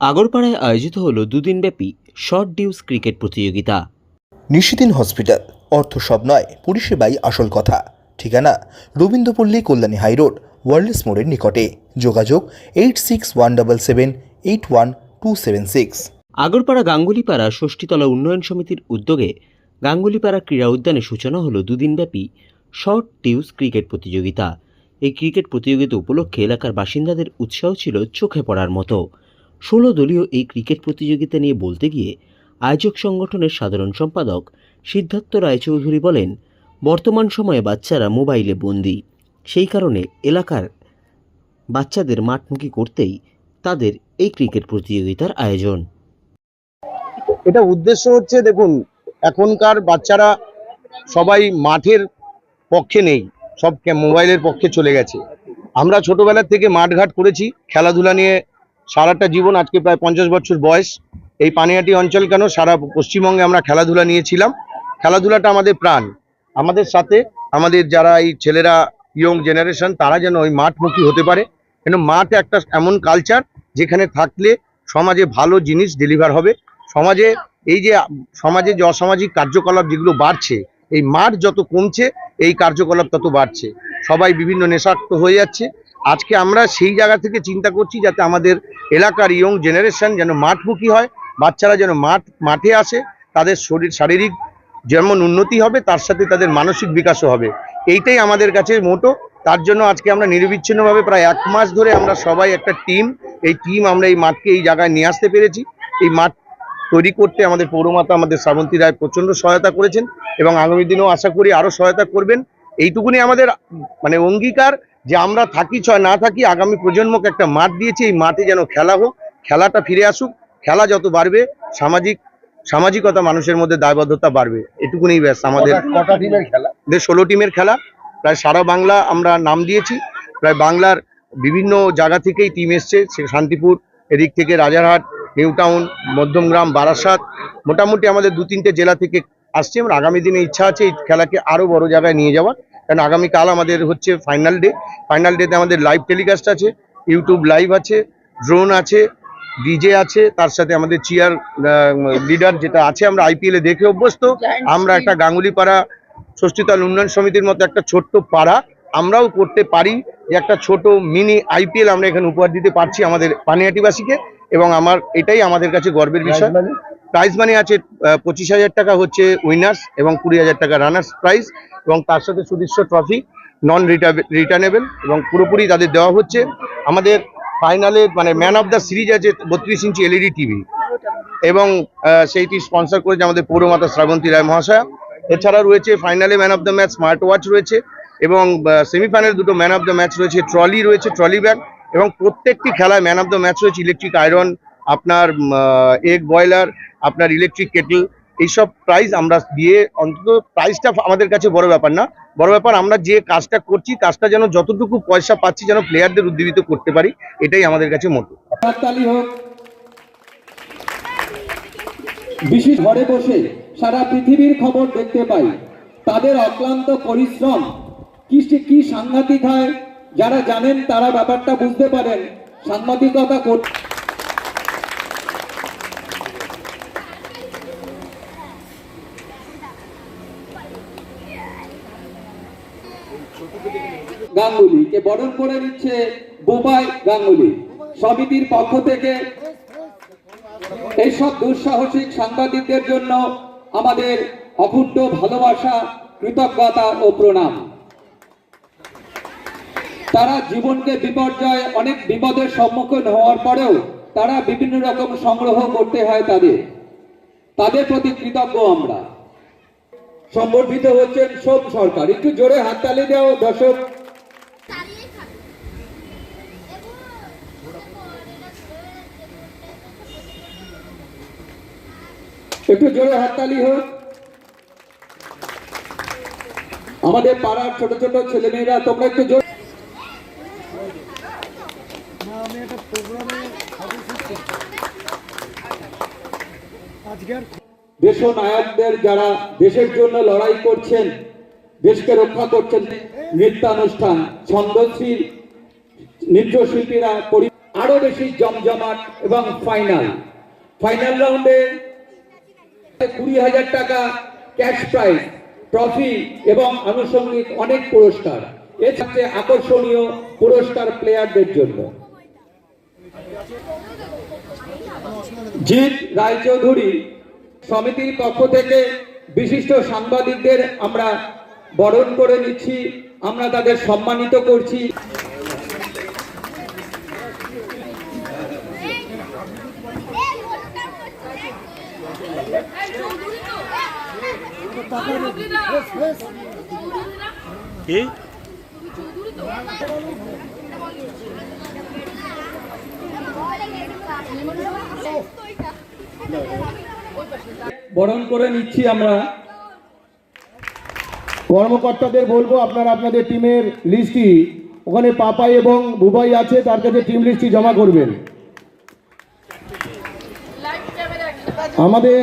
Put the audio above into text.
আগরপাড়ায় আয়োজিত হলো দুদিনব্যাপী short dues cricket প্রতিযোগিতা। নিশিদিন হসপিটাল অর্থ সব নয় পরিষেবাই আসল কথা। ঠিকানা রবীন্দ্রপল্লী কল্যাণী হাইরোড ওয়ার্ল্ডস মোড়ের নিকটে। যোগাযোগ eight six one double seven eight one two seven six Agarpara Gangulipara Shashthitala উন্নয়ন সমিতির উদ্যোগে গাঙ্গুলিপাড়া ক্রীড়া উদ্যানে সূচনা হলো দুদিনব্যাপী শর্ট ডিউস ক্রিকেট প্রতিযোগিতা। এই ক্রিকেট প্রতিযোগিতা উপলক্ষে এলাকার বাসিন্দাদের উৎসাহ ছিল চোখে পড়ার মতো। ষোলো দলীয় এই ক্রিকেট প্রতিযোগিতা নিয়ে বলতে গিয়ে আয়োজক সংগঠনের সাধারণ সম্পাদক সিদ্ধার্থ রায়চৌধুরী বলেন, বর্তমান সময়ে বাচ্চারা মোবাইলে বন্দি। সেই কারণে এলাকার বাচ্চাদের মাঠমুখী করতেই তাদের এই ক্রিকেট প্রতিযোগিতার আয়োজন। এটা উদ্দেশ্য হচ্ছে, দেখুন, এখনকার বাচ্চারা সবাই মাঠের পক্ষে নেই, সব মোবাইলের পক্ষে চলে গেছে। আমরা ছোটবেলার থেকে মাঠঘাট করেছি, খেলাধুলা নিয়ে সারাটা জীবন, আজকে প্রায় পঞ্চাশ বছর বয়স, এই পানিহাটি অঞ্চল কেন? সারা পশ্চিমবঙ্গে আমরা খেলাধুলা নিয়েছিলাম। খেলাধুলাটা আমাদের প্রাণ। আমাদের সাথে আমাদের যারা এই ছেলেরা ইয়ং জেনারেশন তারা যেন ওই মাঠমুখী হতে পারে। কেন মাঠ একটা এমন কালচার যেখানে থাকলে সমাজে ভালো জিনিস ডেলিভার হবে। সমাজে এই যে, সমাজে যে অসামাজিক কার্যকলাপ যেগুলো বাড়ছে, এই মাঠ যত কমছে, এই কার্যকলাপ তত বাড়ছে। সবাই বিভিন্ন নেশাক্ত হয়ে যাচ্ছে। আজকে আমরা সেই জায়গা থেকে চিন্তা করছি যাতে আমাদের এলাকার ইয়ং জেনারেশন যেন মাঠমুখী হয়, বাচ্চারা যেন মাঠ, মাঠে আসে, তাদের শরীর, শারীরিক যেমন উন্নতি হবে, তার সাথে তাদের মানসিক বিকাশও হবে। এইটাই আমাদের কাছে মোটো। তার জন্য আজকে আমরা নিরবিচ্ছিন্নভাবে প্রায় এক মাস ধরে আমরা সবাই একটা টিম এই টিম আমরা এই মাঠকে এই জায়গায় নিয়ে আসতে পেরেছি। এই মাঠ তৈরি করতে আমাদের পৌরমাতা আমাদের শ্রাবন্তী রায় প্রচণ্ড সহায়তা করেছেন এবং আগামী দিনেও আশা করি আরও সহায়তা করবেন। এইটুকুনি আমাদের মানে অঙ্গীকার। যে আমরা থাকি ছয় না থাকি আগামী প্রজন্মকে একটা মাঠ দিয়েছি এই মাঠে যেন খেলা হোক খেলাটা ফিরে আসুক খেলা যত বাড়বে সামাজিক সামাজিকতা মানুষের মধ্যে দায়বদ্ধতা বাড়বে এটুকুনি ব্যাস আমাদের। কটা টিমের খেলা? ষোলো টিমের খেলা প্রায় সারা বাংলা আমরা নাম দিয়েছি প্রায় বাংলার বিভিন্ন জায়গা থেকেই টিম এসছে সে শান্তিপুর এদিক থেকে রাজারহাট নিউ টাউন মধ্যমগ্রাম বারাসাত মোটামুটি আমাদের দু তিনটে জেলা থেকে আসছে এবং আগামী দিনে ইচ্ছা আছে এই খেলাকে আরও বড় জায়গায় নিয়ে যাওয়ার। কারণ আগামীকাল আমাদের হচ্ছে ফাইনাল ডে ফাইনাল ডেতে আমাদের লাইভ টেলিকাস্ট আছে ইউটিউব লাইভ আছে ড্রোন আছে ডিজে আছে তার সাথে আমাদের চেয়ার লিডার যেটা আছে আমরা আইপিএল এ দেখে অভ্যস্ত। আমরা একটা গাঙ্গুলি পাড়া ষষ্ঠীতল উন্নয়ন সমিতির মতো একটা ছোট্ট পাড়া। আমরাও করতে পারি যে একটা ছোট মিনি আইপিএল আমরা এখানে উপহার দিতে পারছি আমাদের পানিহাটিবাসীকে এবং আমার এটাই আমাদের কাছে গর্বের বিষয়। প্রাইজ মানি আছে পঁচিশ হাজার টাকা হচ্ছে উইনার্স এবং কুড়ি হাজার টাকা রানার্স প্রাইজ এবং তার সাথে সুদৃশ্য ট্রফি নন রিটার্নেবল এবং পুরোপুরি তাদের দেওয়া হচ্ছে। আমাদের ফাইনালে মানে ম্যান অফ দ্য সিরিজ আছে বত্রিশ ইঞ্চি এলইডি টিভি এবং সেইটি স্পন্সর করেছে আমাদের পৌরমাতা শ্রাবন্তী রায় মহাশয়া। এছাড়া রয়েছে ফাইনালে man of the match smart watch রয়েছে এবং সেমিফাইনাল দুটো ম্যান অফ দ্য ম্যাচ রয়েছে ট্রলি রয়েছে ট্রলি ব্যাগ এবং প্রত্যেকটি খেলায় ম্যান অফ দ্য ম্যাচ রয়েছে ইলেকট্রিক আয়রন আপনার এগ বয়লার আপনার ইলেকট্রিক কেটল এইসব প্রাইজ আমরা দিয়ে অন্তত প্রাইসটা আমাদের কাছে বড় ব্যাপার না। বড় ব্যাপার আমরা যে কাজটা করছি, কাজটা যেন যতটুকু পয়সা পাচ্ছি যেন প্লেয়ারদের উদ্দীবিত করতে পারি, এটাই আমাদের কাছে মতো বিশেষ ঘরে বসে সারা পৃথিবীর খবর দেখতে পাই। তাদের অক্লান্ত পরিশ্রম কি কি সাংঘাতিক হয়, যারা জানেন তারা ব্যাপারটা বুঝতে পারেন। সাংবাদিকতা করতে গাঙ্গুলি। কে বরণ করে নিচ্ছে বোবাই গাঙ্গুলি। সমিতির পক্ষ থেকে এইসব দুঃসাহসিক সাংবাদিকদের জন্য আমাদের অকুণ্ঠ ভালোবাসা, কৃতজ্ঞতা ও প্রণাম। তারা জীবনকে বিপর্যয়, অনেক বিপদের সম্মুখীন হওয়ার পরেও তারা বিভিন্ন রকম সংগ্রহ করতে হয় তাদের। তাদের প্রতি কৃতজ্ঞ আমরা। সম্বর্ধিত হচ্ছেন সোম সরকার। একটু জোরে হাততালি দেওয়া দর্শক। একটু জোরে হাততালি হোক। আমাদের পাড়ার ছোট ছোট ছেলেমেয়েরা, তোমরা একটু জোরে দেশ নায়কদের যারা দেশের জন্য লড়াই করছেন, দেশকে রক্ষা করছেন, নৃত্যানুষ্ঠান, ছন্দশ্রী, নৃত্যশিল্পীরা আরও বেশি জমজমাট এবং ফাইনাল ফাইনাল রাউন্ডে কুড়ি হাজার টাকা ক্যাশ প্রাইজ, ট্রফি এবং আনুষঙ্গিক অনেক পুরস্কার। আকর্ষণীয় পুরস্কার প্লেয়ারদের জন্য। জিৎ রায়চৌধুরী সমিতির পক্ষ থেকে বিশিষ্ট সাংবাদিকদের আমরা বরণ করে নিচ্ছি। আমরা তাদের সম্মানিত করছি। বরণ করে নিচ্ছি আমরা। কর্মকর্তাদের বলব, আপনারা আপনাদের টিমের লিস্টটি, ওখানে পাপাই এবং বুবাই আছে, তার কাছে টিম লিস্টটি জমা করবেন। আমাদের